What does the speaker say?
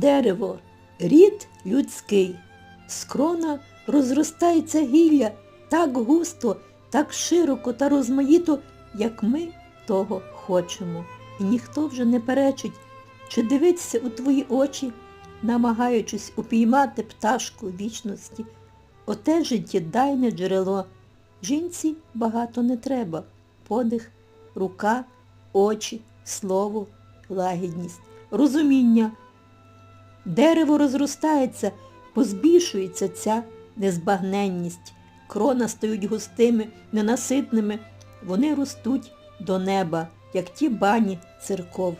Дерево рід людський. З крона розростається гілля так густо, так широко та розмаїто, як ми того хочемо. І ніхто вже не перечить, чи дивиться у твої очі, намагаючись упіймати пташку вічності. Оте життєдайне джерело. Жінці багато не треба. Подих, рука, очі, слово, лагідність, розуміння. Дерево розростається, позбільшується ця незбагненність. Крона стають густими, ненаситними. Вони ростуть до неба, як ті бані церков.